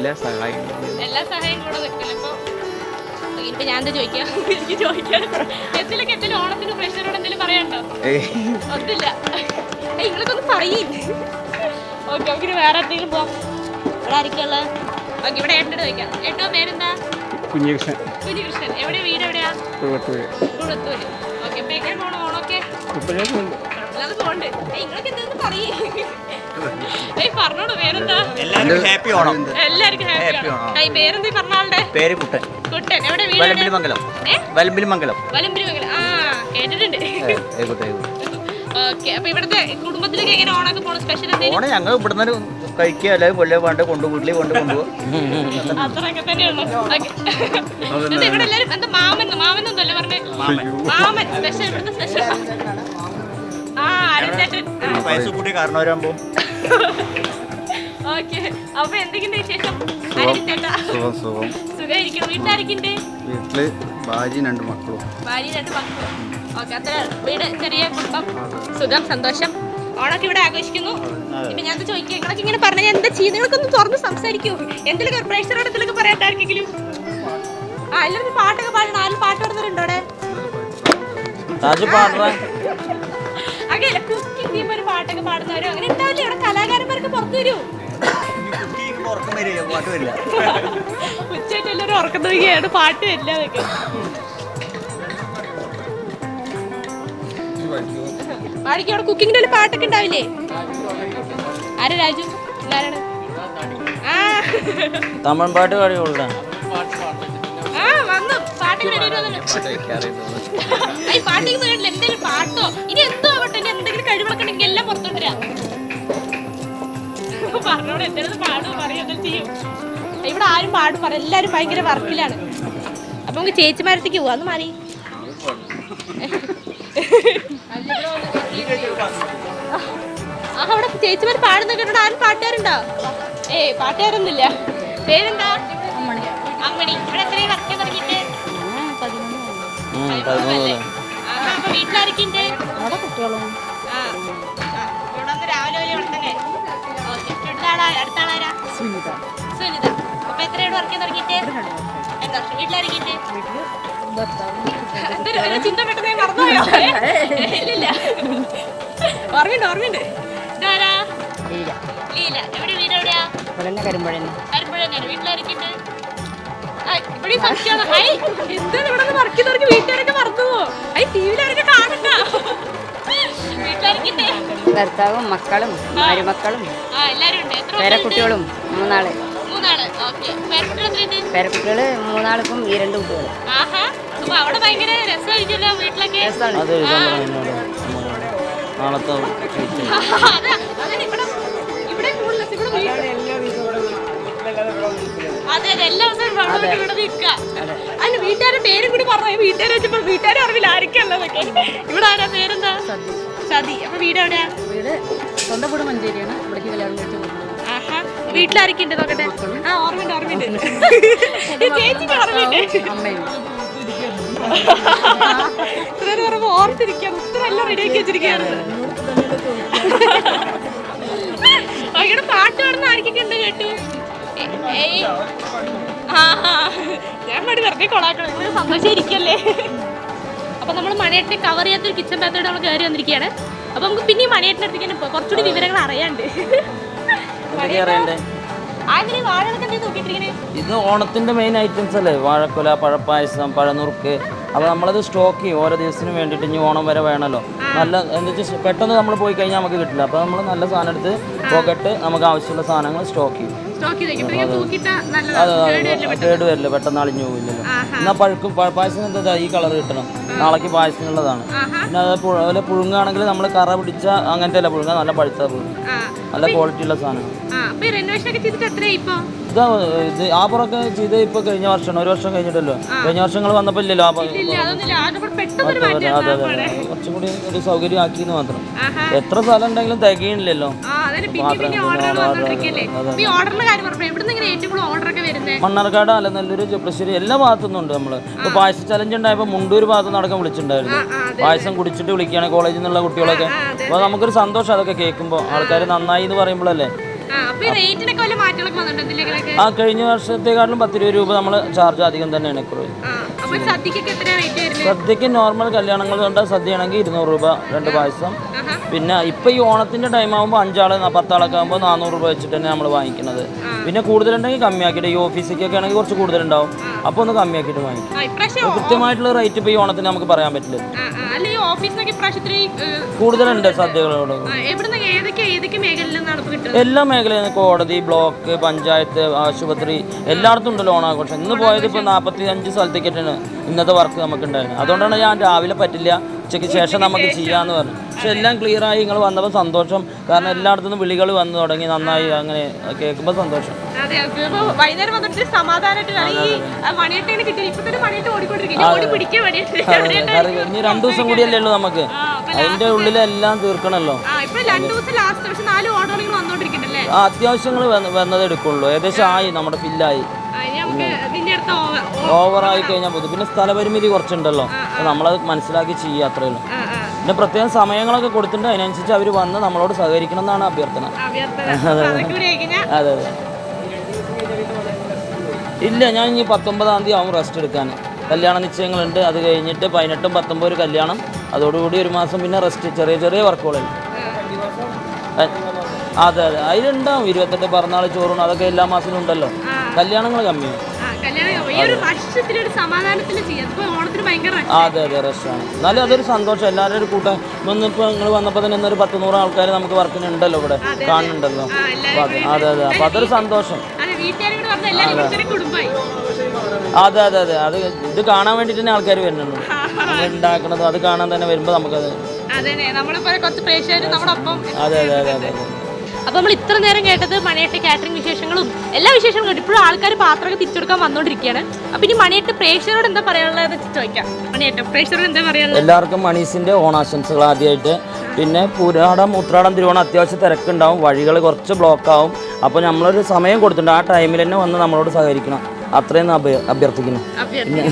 എല്ലാ സഹായം എല്ലാ സഹായം കൂടെ നിൽക്കില്ല? ഇപ്പൊ ഇനിയിപ്പോ ഞാൻ എന്താ ചോദിക്കാം? എനിക്ക് ചോദിക്കാൻ എന്തെങ്കിലും എന്തെങ്കിലും ഓണത്തിന് പ്രഷറോട് എന്തെങ്കിലും പറയാനുണ്ടോ? ഒന്നില്ല ഏയ് നിങ്ങളൊക്കെ ഒന്ന് പറയേ. ഓക്കെ നമുക്ക് വേറെ എന്തെങ്കിലും പോവാം. ഇവിടെ ആരൊക്കെയുള്ള ഓക്കെ ഇവിടെ ഏട്ടനോട് ചോദിക്കാം. ഏട്ടോ പേരെന്താ? കുഞ്ഞികൃഷ്ണൻ. കുഞ്ഞികൃഷ്ണൻ. എവിടെ വീട് എവിടെയാ? കുളത്തൂര് ഓക്കെ അപ്പൊ എങ്ങനെ പോകണം ഓണമൊക്കെ? കുഴപ്പമില്ലാതെ കുഴപ്പമില്ലാതെ പോകണ്ട് ഏയ് നിങ്ങളൊക്കെ എന്തെങ്കിലും പറയേ. എല്ലാവരും ഹാപ്പി ഓണം. എല്ലാവർക്കും ഹാപ്പി ഓണം. പേരെന്താ പറഞ്ഞ ആളുടെ? പേര് കുട്ടൻ. കുട്ടൻ. എവിടെ വീട് വലമ്പിലി മംഗലം? വലമ്പിലി മംഗലം. വലമ്പുരി മംഗലം. ആ കേട്ടിട്ടുണ്ട്. ഓക്കെ അപ്പൊ ഇവിടുത്തെ കുടുംബത്തിലേക്ക് എങ്ങനെ ഓണൊക്കെ പോണ? സ്പെഷ്യൽ എന്തെങ്കിലും? ഓണം ഞങ്ങൾ ഇവിടുന്ന് കഴിക്കുക അല്ലെങ്കിൽ കൊല്ലം വേണ്ട കൊണ്ടു വീട്ടിൽ കൊണ്ട് കൊണ്ടുപോകും. അത്രയൊക്കെ തന്നെയുള്ളൂ. ഇവിടെ എല്ലാരും? എന്താ മാമൻ? മാമൻ എന്തല്ലേ പറഞ്ഞേ. മാമൻ. സ്പെഷ്യൽ ഇവിടുത്തെ സ്പെഷ്യൽ ആ പൈസ വയസ്സ് കൂട്ടി കാരണവരാകുമ്പോൾ ഓക്കെ. അപ്പൊ എന്തൊക്കെയുണ്ട് വിശേഷം? സുഖം. സുഖം സുഖമായിരിക്കും വീട്ടിലാരൊക്കെയുണ്ട്? വീട്ടിൽ ഭാര്യയും രണ്ട് മക്കളും. ഭാര്യ രണ്ട് മക്കളും. ഓക്കെ അത്ര വീട് ചെറിയ കുടുംബം. സുഖം സന്തോഷം. ഓണൊക്കെ ഇവിടെ ആഘോഷിക്കുന്നു. ഇപ്പൊ ഞാൻ ചോദിക്കുക നിങ്ങളൊക്കെ ഇങ്ങനെ പറഞ്ഞാൽ എന്താ ചെയ്യുന്നത്? നിങ്ങൾക്കൊന്ന് ഒന്ന് തുറന്ന് സംസാരിക്കൂ. എന്തെങ്കിലും പ്രേക്ഷകരോട് എന്തെങ്കിലും പറയട്ടെ ആർക്കെങ്കിലും? ആ എല്ലാവരും പാട്ടൊക്കെ പാടണം. ആരും പാട്ട് പാടുന്നവരുണ്ടോ അവിടെ? ടീം ഒരു പാടുന്നവരോ? അങ്ങനെ ഉണ്ടാവില്ലേ ഇവിടെ കലാകാരന്മാർക്ക് പുറത്തു വരൂ. പാട്ട് ഉച്ചയായിട്ട് എല്ലാവരും ഉറക്കം തൂങ്ങിയാണ് പാട്ട് വരില്ല അതൊക്കെ പാടിക്ക് അവിടെ? കുക്കിങ്ങിന്റെ ഒരു പാട്ടൊക്കെ ഉണ്ടാവില്ലേ? ആരാ രാജു? ഇതാരാണ്? ആ. തമിഴ് പാട്ട് പാടി കൊടുക്കാം ആ വന്നു. പാട്ടിന്. ഏയ് പാട്ടിന് വേണ്ടില്ല എന്തെങ്കിലും പാട്ടോ? ഇനി പറഞ്ഞോട് എന്തെങ്കിലും പാടും പറയും എന്തെങ്കിലും ചെയ്യും. ഇവിടെ ആരും പാടും പറയും. എല്ലാരും ഭയങ്കര വർക്കിലാണ്. അപ്പൊ നമുക്ക് ചേച്ചിമാരത്തേക്ക് പോവാ. അന്ന് മാറി. ആ അവിടെ ചേച്ചിമാർ പാടുന്ന കേട്ടോ ആരും പാട്ടുകാരുണ്ടോ? ഏ പാട്ടുകാരൊന്നുമില്ല. പേരെന്താ? അമ്മണി. ഇവിടെ എത്രയും വർക്ക് തുടങ്ങിയിട്ട്? ഉം, ഉണ്ട് കുട്ടികളും ആ, ആ, ഇവിടെ വന്ന് രാവിലെ വലിയ ഇവിടെ തന്നെ. അടുത്ത ആളാ- അടുത്ത ആളാരാ? സുനിത. സുനിത. അപ്പൊ എത്രയാണ് വർക്ക് തുടങ്ങിയിട്ട് എന്താ ചിന്ത പെട്ടെന്ന് മറന്നുപോയോ? ഇല്ല ഓർമ്മയുണ്ട് ഓർമ്മയുണ്ട്. ഇതാരാ? ലീല. ലീല. എവിടെ വീട് എവിടെയാ? ഇവിടെ തന്നെ കരിമ്പഴന്നെ അരുമ്പഴങ്ങാണ് വീട്ടിലാരൊക്കെയുണ്ട്? ആ, ഇവിടെ ഈ സംശയമാണ്. ഹൈ, എന്താണ് ഇവിടെ നിന്ന് വർക്ക് ചെയ്തവർക്ക് വീട്ടുകാരൊക്കെ മറന്നു പോവോ ഐ ടി വിയിലാരൊക്കെ കാണണ്ട. ഭർത്താവും മക്കളും മരുമക്കളും ആ എല്ലാരും ഉണ്ട് എത്ര മക്കളുണ്ട്? പേരക്കുട്ടികളും മൂന്നാൾ. പേരക്കുട്ടികൾ മൂന്നാൾക്കും ഈ രണ്ട് കുട്ടികൾ നിൽക്കുക. അല്ല വീട്ടുകാരുടെ പേരും കൂടി പറഞ്ഞു. വീട്ടുകാരെ വെച്ചപ്പോൾ വീട്ടുകാരെ അറിവില്ല ഇവിടെ ആരാ? പേരെന്താ? സതി അപ്പൊ വീട് എവിടെയാ? വീട് സ്വന്തം വീട് മഞ്ചേരിയാണ്. ഇവിടേക്ക് കല്യാണം കഴിച്ച് ആഹാ വീട്ടിലാരൊക്കെ ഉണ്ട് നോക്കട്ടെ ആ ഓർമ്മയുണ്ട് ഓർമ്മയുണ്ട്. ചേച്ചിക്ക് ഓർമ്മയുണ്ട്. അമ്മയും. ഇത്രയും പറയുമ്പോ ഓർത്തിരിക്കാം ഇത്ര എല്ലാം റെഡിയാക്കി വെച്ചിരിക്കുകയാണ്. ഭയങ്കര പാട്ട് പാടുന്ന ആർക്കൊക്കെ ഉണ്ട് കേട്ടു. ഞാൻ പാടി വെറുതെ കൊളാക്കണം. സന്തോഷം സന്തോഷിച്ചിരിക്കല്ലേ അപ്പൊ നമ്മൾ മണിയേട്ടിനെ കവർ ചെയ്യാത്തൊരു കിച്ചൺ ബാത്തോടെ നമ്മൾ കയറി വന്നിരിക്കുകയാണ്. അപ്പൊ നമുക്ക് പിന്നെ മണിയേട്ടിനെ അടുത്തേക്ക് തന്നെ കുറച്ചുകൂടി വിവരങ്ങൾ അറിയാണ്ട്. ഇത് ഓണത്തിന്റെ മെയിൻ ഐറ്റംസ് അല്ലേ? വാഴക്കുല പഴപ്പായസം പഴനുറുക്ക്. അപ്പോൾ നമ്മളത് സ്റ്റോക്ക് ചെയ്യും. ഓരോ ദിവസത്തിന് വേണ്ടിയിട്ട് ഇനി ഓണം വരെ വേണമല്ലോ നല്ല എന്താ വെച്ചാൽ പെട്ടെന്ന് നമ്മൾ പോയി കഴിഞ്ഞാൽ നമുക്ക് കിട്ടില്ല. അപ്പോൾ നമ്മൾ നല്ല സാധനം എടുത്ത് പോക്കറ്റ് നമുക്ക് ആവശ്യമുള്ള സാധനങ്ങൾ സ്റ്റോക്ക് ചെയ്യും. കേട് വരില്ല പെട്ടെന്ന്. അളിഞ്ഞു പോവില്ലല്ലോ എന്നാൽ പഴുക്കും പായസം എന്താ ഈ കളർ കിട്ടണം? നാളേക്ക് പായസത്തിനുള്ളതാണ്. പിന്നെ അതുപോലെ പുഴുങ്ങാണെങ്കിൽ നമ്മൾ കറ പിടിച്ച അങ്ങനത്തെ അല്ല പുഴുങ്ങ നല്ല പഴുത്ത പുഴുങ്ങ നല്ല ക്വാളിറ്റി ഉള്ള സാധനം. ആ അപ്പൊ റെനോവേഷൻ ചെയ്തിട്ട് എത്രയായി ഇതാ ഇത് ആ പുറമൊക്കെ ചെയ്ത് ഇപ്പൊ കഴിഞ്ഞ വർഷം ഒരു വർഷം കഴിഞ്ഞിട്ടല്ലോ. കഴിഞ്ഞ വർഷങ്ങൾ വന്നപ്പോ ഇല്ലല്ലോ ആ പുറം. ഇല്ല അതൊന്നുമില്ല ആദ്യം പെട്ടെന്ന് ഒരു അതെ അതെ. കുറച്ചും കൂടി ഒരു സൗകര്യം ആക്കിയെന്ന് മാത്രം. എത്ര സ്ഥലം ഉണ്ടെങ്കിലും തികയില്ലല്ലോ ആ അല്ല പിന്നെ ചെപ്പശ്ശേരി മണ്ണാർക്കാട് എല്ലാ ഭാഗത്തുനിന്നും ഉണ്ട് നമ്മൾ. ഇപ്പൊ പായസ ചലഞ്ച് ഉണ്ടായപ്പോൾ മുണ്ടൂർ ഭാഗത്ത് നടക്കാൻ വിളിച്ചിട്ടുണ്ടായിരുന്നു. പായസം കുടിച്ചിട്ട് വിളിക്കുകയാണ് കോളേജിൽ നിന്നുള്ള കുട്ടികളൊക്കെ. അപ്പൊ നമുക്കൊരു സന്തോഷം അതൊക്കെ കേൾക്കുമ്പോൾ ആൾക്കാർ നന്നായി എന്ന് പറയുമ്പോഴല്ലേ? ആ കഴിഞ്ഞ വർഷത്തെക്കാട്ടിലും പത്ത് രൂപ രൂപ നമ്മൾ ചാർജ് അധികം തന്നെയാണ് കുറവ് സദ്യക്ക് നോർമൽ കല്യാണങ്ങൾ കണ്ട സദ്യയാണെങ്കിൽ ഇരുന്നൂറ് രൂപ രണ്ട് പായസം. പിന്നെ ഇപ്പൊ ഈ ഓണത്തിന്റെ ടൈം ആകുമ്പോൾ അഞ്ചാൾ പത്താളൊക്കെ ആകുമ്പോൾ നാനൂറ് രൂപ വെച്ചിട്ട് തന്നെ നമ്മൾ വാങ്ങിക്കുന്നത്. പിന്നെ കൂടുതലുണ്ടെങ്കിൽ കമ്മിയാക്കിയിട്ട് ഈ ഓഫീസിലേക്കൊക്കെ ആണെങ്കിൽ കുറച്ച് കൂടുതലുണ്ടാവും. അപ്പോൾ ഒന്ന് കമ്മിയാക്കിയിട്ട് വാങ്ങിക്കും. കൃത്യമായിട്ടുള്ള റേറ്റ് ഇപ്പൊ ഈ ഓണത്തിന് നമുക്ക് പറയാൻ പറ്റില്ല. ഓഫീസിനൊക്കെ കൂടുതലുണ്ട് സദ്യകളോട്. എല്ലാ മേഖലയിൽ കോടതി ബ്ലോക്ക് പഞ്ചായത്ത് ആശുപത്രി എല്ലായിടത്തും ഉണ്ട് ലോൺ ആഘോഷം ഇന്ന് പോയത് ഇപ്പോൾ നാൽപ്പത്തി അഞ്ച് സ്ഥലത്തേക്കാണ് ഇന്നത്തെ വർക്ക് നമുക്ക് ഉണ്ടായിരുന്നത് അതുകൊണ്ടാണ് ഞാൻ രാവിലെ പറ്റില്ല ഉച്ചയ്ക്ക് ശേഷം നമുക്ക് ചെയ്യാമെന്ന് പറഞ്ഞു. പക്ഷെ എല്ലാം ക്ലിയർ ആയി. നിങ്ങൾ വന്നപ്പോൾ സന്തോഷം. കാരണം എല്ലായിടത്തുനിന്നും വിളികൾ വന്നു തുടങ്ങി. നന്നായി അങ്ങനെ കേൾക്കുമ്പോൾ സന്തോഷം. അതെ അതെ. ഇപ്പൊ വൈകുന്നേരം വന്നിട്ട് സമാധാനമായിട്ട് വേണം ഈ മണിയട്ടേനെ കിട്ടി. ഇപ്പൊ തന്നെ മണിയിട്ട് ഓടിക്കൊണ്ടിരിക്കും. ഇനി ഓടി പിടിക്കാൻ വേണ്ടിയിട്ട് ഇനി രണ്ടു ദിവസം കൂടിയല്ലേ ഉള്ളൂ നമുക്ക്. അതിന്റെ ഉള്ളിലെല്ലാം തീർക്കണല്ലോ. അത്യാവശ്യങ്ങൾ വന്നത് എടുക്കുള്ളൂ. ഏകദേശം ആയി. നമ്മുടെ ഫില്ലായി ഓവറായി കഴിഞ്ഞാൽ പോയി. പിന്നെ സ്ഥലപരിമിതി കുറച്ചുണ്ടല്ലോ. നമ്മളത് മനസ്സിലാക്കി ചെയ്യുക അത്രേ ഉള്ളൂ. പിന്നെ പ്രത്യേകം സമയങ്ങളൊക്കെ കൊടുത്തിട്ടുണ്ട്. അതിനനുസരിച്ച് അവർ വന്ന് നമ്മളോട് സഹകരിക്കണം എന്നാണ് അഭ്യർത്ഥന. അതെ അതെ. ഇല്ല ഞാൻ ഇനി പത്തൊമ്പതാം തീയതി ആവും റെസ്റ്റ് എടുക്കാൻ. കല്യാണ നിശ്ചയങ്ങളുണ്ട്. അത് കഴിഞ്ഞിട്ട് പതിനെട്ടും പത്തൊമ്പത് ഒരു കല്യാണം. അതോടുകൂടി ഒരു മാസം പിന്നെ റെസ്റ്റ് ചെറിയ ചെറിയ വർക്കുകളുണ്ട് അതെ അതെ. അതിലുണ്ടാവും. ഇരുപത്തെട്ട് പിറന്നാൾ ചോറും അതൊക്കെ എല്ലാ മാസവും ഉണ്ടല്ലോ. കല്യാണങ്ങൾ കമ്മിയാണ്. അതെ. അതെ റഷാണ് എന്നാലും അതൊരു സന്തോഷം. എല്ലാവരും ഒരു കൂട്ടം വന്നിപ്പോൾ നിങ്ങൾ വന്നപ്പോൾ തന്നെ ഇന്നൊരു പത്ത് നൂറ് ആൾക്കാർ നമുക്ക് വർക്കിന് ഉണ്ടല്ലോ ഇവിടെ. കാണുന്നുണ്ടല്ലോ. അത് അതെ അതെ. അപ്പൊ അതൊരു സന്തോഷം. അതെ അതെ. അതെ അതെ ഇത് കാണാൻ വേണ്ടി തന്നെ ആൾക്കാർ വരുന്നുണ്ട്. നമ്മൾ ഉണ്ടാക്കണതും അത് കാണാൻ തന്നെ വരുമ്പോൾ നമുക്കത് അതെ അതെ അതെ അതെ. അതെ അതെ അപ്പൊ നമ്മൾ ഇത്ര നേരം കേട്ടത് മണിയട്ട് കാറ്ററിംഗ് വിശേഷങ്ങളും എല്ലാ വിശേഷങ്ങളും കേട്ടു. ഇപ്പോഴും ആൾക്കാർ പാത്രമൊക്കെ തിരിച്ചെടുക്കാൻ വന്നുകൊണ്ടിരിക്കുകയാണ് അപ്പൊ ഇനി മണിയട്ട് പ്രേക്ഷകരോട് എന്താ പറയാനുള്ളത് ചോദിക്കാം. മണിയട്ട് പ്രേക്ഷകരോട് എന്താ പറയാനുള്ളത്? എല്ലാവർക്കും മണീസിന്റെ ഓണാശംസകൾ ആദ്യമായിട്ട്. പിന്നെ പുരാടം ഉത്രാടം തിരുവോണം അത്യാവശ്യം തിരക്കുണ്ടാവും. വഴികൾ കുറച്ച് ബ്ലോക്ക് ആവും. അപ്പോൾ നമ്മളൊരു സമയം കൊടുത്തിട്ടുണ്ട്. ആ ടൈമിൽ തന്നെ വന്ന് നമ്മളോട് സഹകരിക്കണം. അത്രയും അഭ്യ- അഭ്യർത്ഥിക്കുന്നു.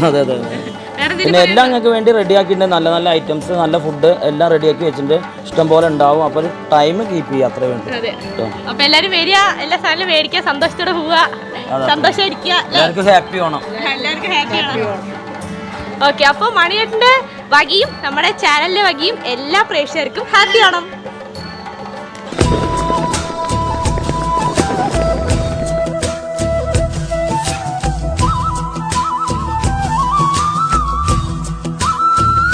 അതെ അതെ. പിന്നെ എല്ലാം ഞങ്ങൾക്ക് വേണ്ടി റെഡിയാക്കിയിട്ടുണ്ട് നല്ല നല്ല ഐറ്റംസ് നല്ല ഫുഡ് എല്ലാം റെഡിയാക്കി വെച്ചിട്ടുണ്ട്. ഇഷ്ടം പോലെ ഉണ്ടാവും. അപ്പോൾ ടൈം കീപ്പ് ചെയ്യുക അത്രേ വേണ്ടി അപ്പൊ എല്ലാരും വരിക. എല്ലാ സാധനവും മേടിക്കുക. സന്തോഷത്തോടെ പോവുക. സന്തോഷമായിരിക്കുക. എല്ലാവർക്കും ഹാപ്പി ഓണം എല്ലാവർക്കും ഹാപ്പിയാണ് ഓക്കെ അപ്പോൾ മണിയേട്ടന്റെ വകയും നമ്മുടെ ചാനലിന്റെ വകയും എല്ലാ പ്രേക്ഷകർക്കും ഹാപ്പി ആണോ